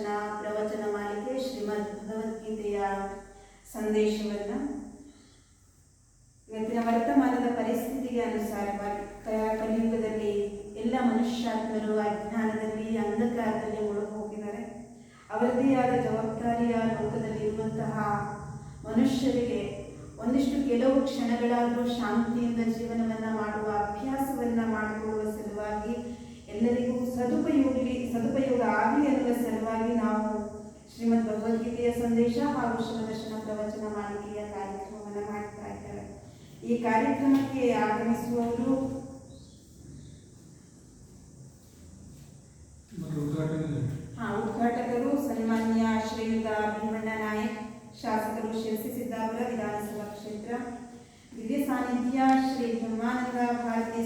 ಪ್ರವಚನ ಪ್ರವಚನ ಮಾಲಿಕೆ, ಶ್ರೀಮದ್ ಭಗವದ್ಗೀತೆಯ ಸಂದೇಶವನ್ನು ಇವತ್ತಿನ ವರ್ತಮಾನದ ಪರಿಸ್ಥಿತಿಗೆ ಅನುಸಾರವಾಗಿ ಕಲಿಯುಗದಲ್ಲಿ ಎಲ್ಲ ಮನುಷ್ಯಾತ್ಮರು ಅಜ್ಞಾನದಲ್ಲಿ ಅಂಧಕಾರದಲ್ಲಿ ಮುಳುಗು ಹೋಗಿದ್ದಾರೆ ಅವರದೇ ಆದ ಜವಾಬ್ದಾರಿಯ ಲೋಕದಲ್ಲಿ ಇರುವಂತಹ ಮನುಷ್ಯರಿಗೆ ಒಂದಿಷ್ಟು ಕೆಲವು ಕ್ಷಣಗಳಾದರೂ ಶಾಂತಿಯಿಂದ ಜೀವನವನ್ನು ಮಾಡುವ ಸದುಪಯೋಗಿ ಸದುಪಯೋಗ ಆಗಲಿ ಅನ್ನುವ ಸಲುವಾಗಿ ನಾವು ಶ್ರೀಮದ್ ಭಗವದ್ಗೀತೆಯ ಸಂದೇಶ ಹಾಗೂ ಶಿವದರ್ಶನ ಪ್ರವಚನ ಮಾಲಿಕೆಯ ಕಾರ್ಯಕ್ರಮವನ್ನು ಮಾಡ್ತಾ ಇದ್ದೇವೆ. ಈ ಕಾರ್ಯಕ್ರಮಕ್ಕೆ ಆಗಮಿಸುವವರು ಹಾ ಉದ್ಘಾಟಕರು ಸನ್ಮಾನ್ಯ ಶ್ರೀಯುತ ಭೀಮಣ್ಣ ನಾಯಕ್ ಶಾಸಕರು ಶಿರಸಿ ಸಿದ್ದಾಪುರ ವಿಧಾನಸಭಾ ಕ್ಷೇತ್ರ ದಿವ್ಯ ಸಾನ್ನಿಧ್ಯ ಶ್ರೀ ಬ್ರಹ್ಮಾನಂದ ಭಾರತಿ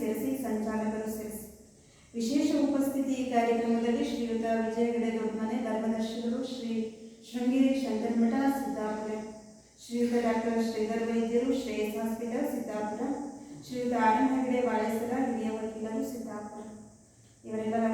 ಸೇರಿಸಿ ಸಂಚಾಲಕರು ಸೇರಿಸಿ ವಿಶೇಷ ಉಪಸ್ಥಿತಿ ಕಾರ್ಯಕ್ರಮದಲ್ಲಿ ಶ್ರೀಯುತ ವಿಜಯಗಡೆ ದೊಡ್ಡಮನೆ ಧರ್ಮದರ್ಶಿಗಳು ಶ್ರೀ ಶೃಂಗೇರಿ ಶಂಕರಮಠ ಸಿದ್ದಾಪುರ, ಶ್ರೀಯುತ ಡಾಕ್ಟರ್ ಶ್ರೀಧರ್ ವೈದ್ಯರು, ಶ್ರೇಯಸ್ ಹಾಸ್ಪಿಟಲ್ ಸಿದ್ದಾಪುರ, ಶ್ರೀಯುತ ಆನಂದ ಹೆಗಡೆ ಬಾಳೆಸರ ಹಿರಿಯ ವಕೀಲರು ಸಿದ್ದಾಪುರ. ಇವರೆಲ್ಲರ